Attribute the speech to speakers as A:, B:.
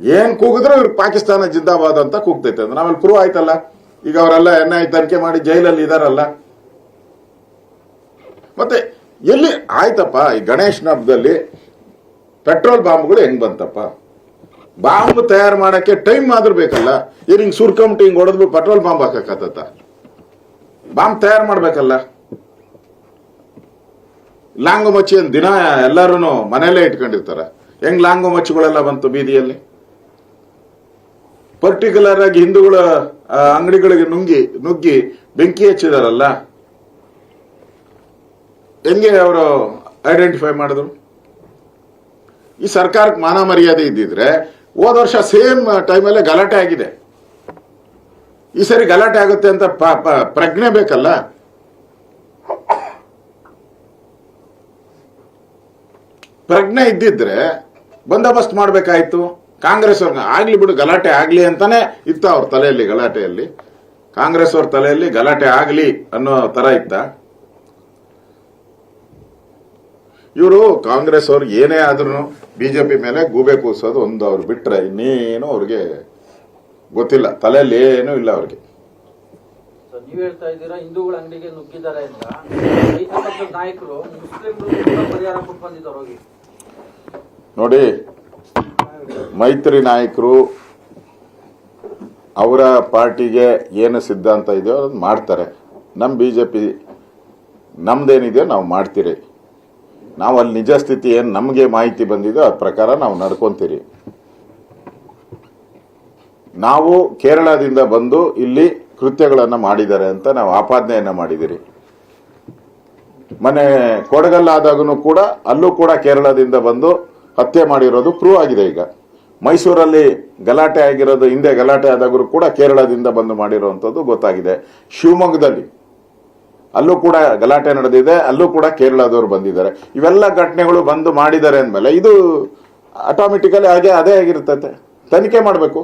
A: ಏನ್ ಕೂಗಿದ್ರು ಇವ್ರು ಪಾಕಿಸ್ತಾನ ಜಿಂದಾಬಾದ್ ಅಂತ ಕೂಗ್ತೈತೆ ಅಂದ್ರೆ ನಾವೆಲ್ಲ ಪ್ರೂವ್ ಆಯ್ತಲ್ಲ. ಈಗ ಅವರೆಲ್ಲ ಎನ್ ಐ ತನಿಖೆ ಮಾಡಿ ಜೈಲಲ್ಲಿ ಇದಾರಲ್ಲ. ಮತ್ತೆ ಎಲ್ಲಿ ಆಯ್ತಪ್ಪ ಈ ಗಣೇಶನ ಹಬ್ಬದಲ್ಲಿ ಪೆಟ್ರೋಲ್ ಬಾಂಬ್ಗಳು ಹೆಂಗ್ ಬಂತಪ್ಪ? ಬಾಂಬ್ ತಯಾರು ಮಾಡಕ್ಕೆ ಟೈಮ್ ಆದ್ರೂ ಬೇಕಲ್ಲ. ಏನ್ ಹಿಂಗ್ ಸುರ್ಕೊಂಬಿಟ್ಟು ಹಿಂಗ್ ಹೊಡೆದ್ಬಿಟ್ಟು ಪೆಟ್ರೋಲ್ ಬಾಂಬ್ ಹಾಕಕತ್ತ ಬಾಂಬ್ ತಯಾರು ಮಾಡ್ಬೇಕಲ್ಲ. ಲಾಂಗು ಮಚ್ಚಿ ದಿನ ಎಲ್ಲಾರು ಮನೆಯಲ್ಲೇ ಇಟ್ಕೊಂಡಿರ್ತಾರ. ಹೆಂಗ್ ಲಾಂಗು ಮಚ್ಚಿಗಳೆಲ್ಲ ಬಂತು ಬೀದಿಯಲ್ಲಿ? ಪರ್ಟಿಕ್ಯುಲರ್ ಆಗಿ ಹಿಂದೂಗಳ ಅಂಗಡಿಗಳಿಗೆ ನುಂಗಿ, ನುಗ್ಗಿ ಬೆಂಕಿ ಹಚ್ಚಿದಾರಲ್ಲ, ಹೆಂಗೆ ಅವರು ಐಡೆಂಟಿಫೈ ಮಾಡಿದ್ರು? ಈ ಸರ್ಕಾರಕ್ಕೆ ಮಾನ ಮರ್ಯಾದೆ ಇದ್ದಿದ್ರೆ ಹೋದ ವರ್ಷ ಸೇಮ್ ಟೈಮಲ್ಲೇ ಗಲಾಟೆ ಆಗಿದೆ. ಈ ಸರಿ ಗಲಾಟೆ ಆಗುತ್ತೆ ಅಂತ ಪ್ರಜ್ಞೆ ಬೇಕಲ್ಲ? ಪ್ರಜ್ಞೆ ಇದ್ದಿದ್ರೆ ಬಂದೋಬಸ್ತ್ ಮಾಡ್ಬೇಕಾಯ್ತು. ಕಾಂಗ್ರೆಸ್ ಅವ್ರನ್ನ ಆಗ್ಲಿ ಬಿಡು ಗಲಾಟೆ ಆಗ್ಲಿ ಅಂತಾನೆ ಇತ್ತ ಅವ್ರ ತಲೆಯಲ್ಲಿ ಗಲಾಟೆಯಲ್ಲಿ. ಕಾಂಗ್ರೆಸ್ ಅವ್ರ ತಲೆಯಲ್ಲಿ ಗಲಾಟೆ ಆಗ್ಲಿ ಅನ್ನೋ ತರ ಇತ್ತ ಇವರು ಕಾಂಗ್ರೆಸ್ ಅವ್ರು ಏನೇ ಆದ್ರೂ ಬಿಜೆಪಿ ಮೇಲೆ ಗೂಬೆ ಕೂಸೋದು ಒಂದು ಅವ್ರು ಬಿಟ್ರೆ ಇನ್ನೇನು ಅವ್ರಿಗೆ ಗೊತ್ತಿಲ್ಲ. ತಲೆಯಲ್ಲಿ ಏನೂ ಇಲ್ಲ ಅವ್ರಿಗೆ.
B: ಸೊ ನೀವ್ ಹೇಳ್ತಾ ಇದ್ದೀರಾ ಹಿಂದೂಗಳ ಅಂಗಡಿಗೆ ನುಗ್ಗಿದ್ದಾರೆ ಅಂತ. ರೈತ ಪಕ್ಷದ ನಾಯಕರು ಮುಸ್ಲಿಮ್ರು ಕೂಡ ಪರಿಹಾರ ಕೊಟ್ಟು ಬಂದಿದ್ದಾರೆ ಹೋಗಿ.
A: ನೋಡಿ ಮೈತ್ರಿ ನಾಯಕರು ಅವರ ಪಾರ್ಟಿಗೆ ಏನು ಸಿದ್ಧಾಂತ ಇದೆಯೋ ಅದನ್ನು ಮಾಡ್ತಾರೆ. ನಮ್ಮ ಬಿ ಜೆ ಪಿ ನಮ್ದೇನಿದೆಯೋ ನಾವು ಮಾಡ್ತೀರಿ. ನಾವು ಅಲ್ಲಿ ನಿಜ ಸ್ಥಿತಿ ಏನು ನಮಗೆ ಮಾಹಿತಿ ಬಂದಿದೆಯೋ ಅದ್ರ ಪ್ರಕಾರ ನಾವು ನಡ್ಕೊತೀರಿ. ನಾವು ಕೇರಳದಿಂದ ಬಂದು ಇಲ್ಲಿ ಕೃತ್ಯಗಳನ್ನು ಮಾಡಿದ್ದಾರೆ ಅಂತ ನಾವು ಆಪಾದನೆಯನ್ನು ಮಾಡಿದಿರಿ. ಮನೆ ಕೊಡಗಲ್ಲಾದಾಗೂ ಕೂಡ ಅಲ್ಲೂ ಕೂಡ ಕೇರಳದಿಂದ ಬಂದು ಹತ್ಯೆ ಮಾಡಿರೋದು ಪ್ರೂವ್ ಆಗಿದೆ ಈಗ. ಮೈಸೂರಲ್ಲಿ ಗಲಾಟೆ ಆಗಿರೋದು ಹಿಂದೆ ಗಲಾಟೆ ಆದಾಗರೂ ಕೂಡ ಕೇರಳದಿಂದ ಬಂದು ಮಾಡಿರುವಂಥದ್ದು ಗೊತ್ತಾಗಿದೆ. ಶಿವಮೊಗ್ಗದಲ್ಲಿ ಅಲ್ಲೂ ಕೂಡ ಗಲಾಟೆ ನಡೆದಿದೆ, ಅಲ್ಲೂ ಕೂಡ ಕೇರಳದವರು ಬಂದಿದ್ದಾರೆ. ಇವೆಲ್ಲ ಘಟನೆಗಳು ಬಂದು ಮಾಡಿದ್ದಾರೆ ಅಂದಮೇಲೆ ಇದು ಆಟೋಮೆಟಿಕಲಿ ಹಾಗೆ ಅದೇ ಆಗಿರ್ತೈತೆ. ತನಿಖೆ ಮಾಡಬೇಕು.